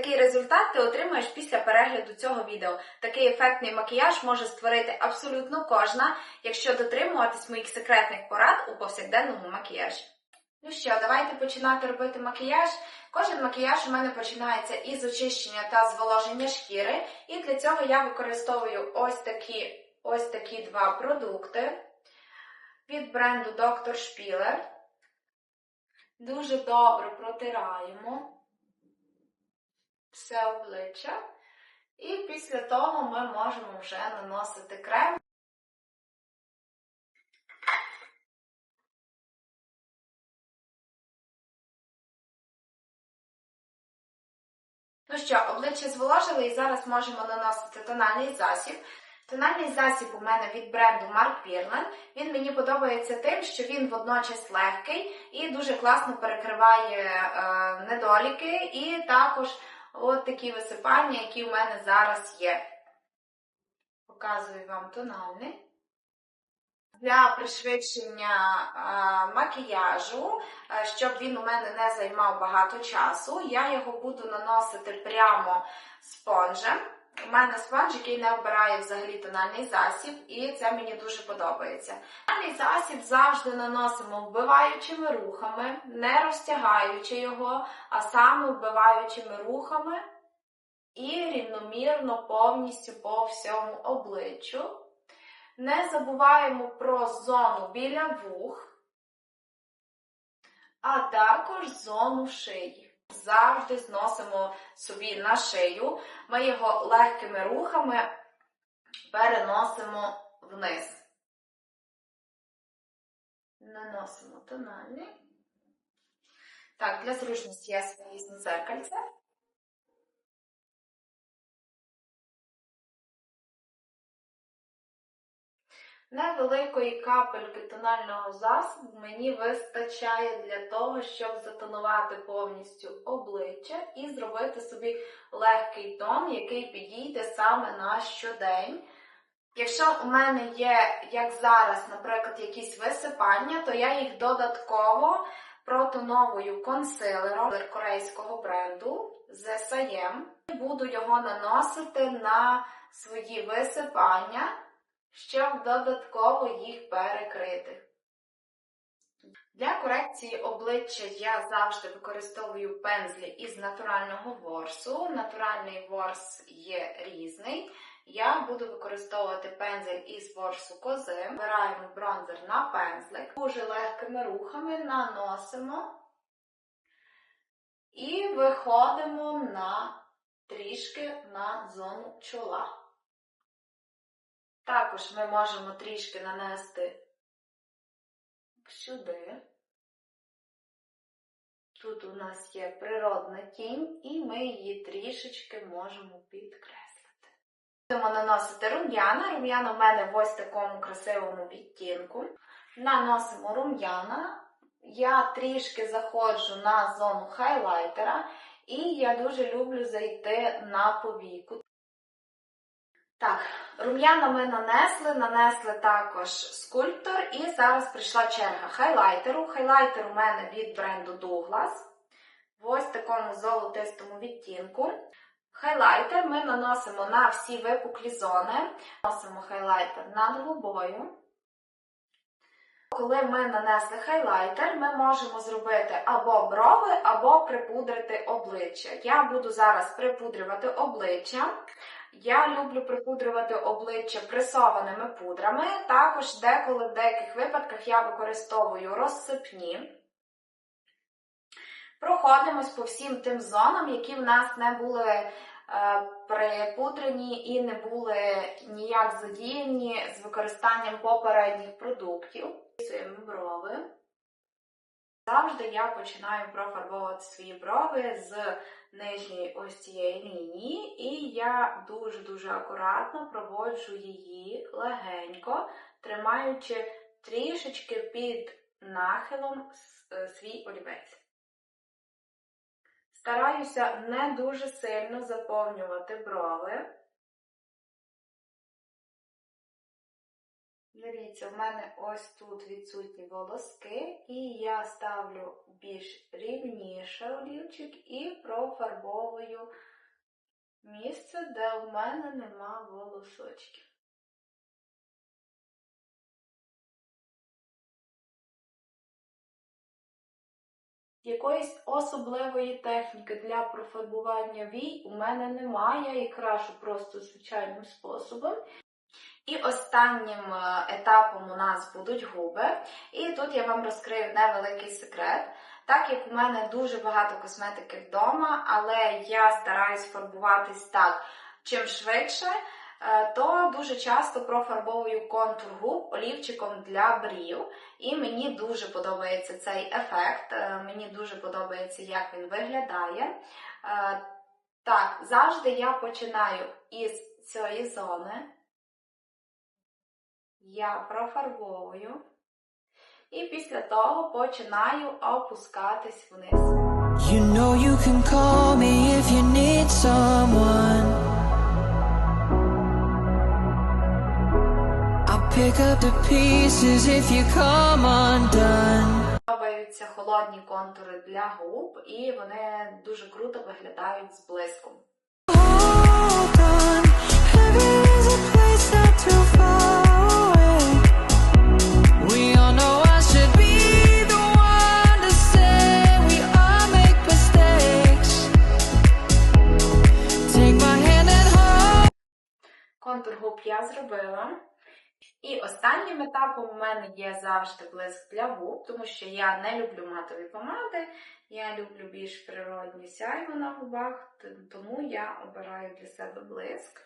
Такий результат ти отримаєш після перегляду цього відео. Такий ефектний макіяж може створити абсолютно кожна, якщо дотримуватись моїх секретних порад у повсякденному макіяжі. Ну що, давайте починати робити макіяж. Кожен макіяж у мене починається із очищення та зволоження шкіри, і для цього я використовую ось такі, ось такі два продукти від бренду Dr. Spiller. Дуже добре протираємо все обличчя. І після того ми можемо вже наносити крем. Ну що, обличчя зволожили і зараз можемо наносити тональний засіб. Тональний засіб у мене від бренду Mark Birman. Він мені подобається тим, що він водночас легкий і дуже класно перекриває е, недоліки, і також от такі висипання, які у мене зараз є. Показую вам тональний. Для пришвидшення макіяжу, щоб він у мене не займав багато часу, я його буду наносити прямо спонжем. У мене спонж, який не вбирає взагалі тональний засіб, і це мені дуже подобається. Тональний засіб завжди наносимо вбиваючими рухами, не розтягаючи його, а саме вбиваючими рухами і рівномірно повністю по всьому обличчю. Не забуваємо про зону біля вух, а також зону шиї. Завжди зносимо собі на шию. Ми його легкими рухами переносимо вниз. Наносимо тональний. Так, для зручності я свої зеркальце. Невеликої капельки тонального засобу мені вистачає для того, щоб затонувати повністю обличчя і зробити собі легкий тон, який підійде саме на щодень. Якщо у мене є, як зараз, наприклад, якісь висипання, то я їх додатково протоновую консилером корейського бренду ZSAM. Буду його наносити на свої висипання щоб додатково їх перекрити. Для корекції обличчя я завжди використовую пензлі із натурального ворсу. Натуральний ворс є різний. Я буду використовувати пензель із ворсу кози. Вбираємо бронзер на пензлик, дуже легкими рухами наносимо і виходимо на трішки на зону чола. Також ми можемо трішки нанести сюди. Тут у нас є природна тінь, і ми її трішечки можемо підкреслити. Будемо наносити рум'яна. Рум'яна в мене в ось такому красивому відтінку. Наносимо рум'яна. Я трішки заходжу на зону хайлайтера, і я дуже люблю зайти на повіку. Так, рум'яна ми нанесли, нанесли також скульптор, і зараз прийшла черга хайлайтеру. Хайлайтер у мене від бренду Douglas. В ось такому золотистому відтінку. Хайлайтер ми наносимо на всі випуклі зони. Наносимо хайлайтер над губою. Коли ми нанесли хайлайтер, ми можемо зробити або брови, або припудрити обличчя. Я буду зараз припудрювати обличчя. Я люблю припудрювати обличчя пресованими пудрами. Також деколи в деяких випадках я використовую розсипні. Проходимось по всім тим зонам, які в нас не були е, припудрені і не були ніяк задіяні з використанням попередніх продуктів. Фіксуємо брови. Завжди я починаю профарбовувати свої брови з нижньої ось цієї лінії, і я дуже-дуже акуратно проводжу її легенько, тримаючи трішечки під нахилом е, свій олівець. Стараюся не дуже сильно заповнювати брови. Дивіться, в мене ось тут відсутні волоски, і я ставлю більш рівніше олівчик і профарбовую місце, де у мене нема волосочків. Якоїсь особливої техніки для профарбування вій у мене немає, я їх крашу просто звичайним способом. І останнім е, етапом у нас будуть губи. І тут я вам розкрию невеликий секрет. Так як у мене дуже багато косметики вдома, але я стараюсь фарбуватись так чим швидше, е, то дуже часто профарбовую контур губ олівчиком для брів. І мені дуже подобається цей ефект. е, Мені дуже подобається, як він виглядає. Так, завжди я починаю із цієї зони. Я профарбовую. І після того починаю опускатись вниз. You know you can call me if you need someone. I'll pick up the pieces if you come undone. Подобаються холодні контури для губ, і вони дуже круто виглядають з блиском. Hold on, зробила. І останнім етапом у мене є завжди блиск для губ, тому що я не люблю матові помади, я люблю більш природні сяйво на губах, тому я обираю для себе блиск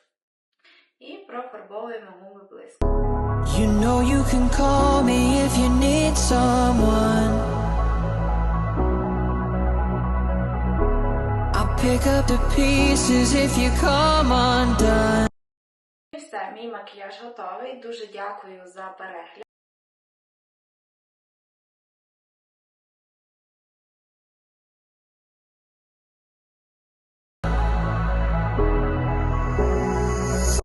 і профарбовуємо губи блиском. You know you can call me if you need someone. I'll pick up the pieces if you come undone. Все, мій макіяж готовий. Дуже дякую за перегляд.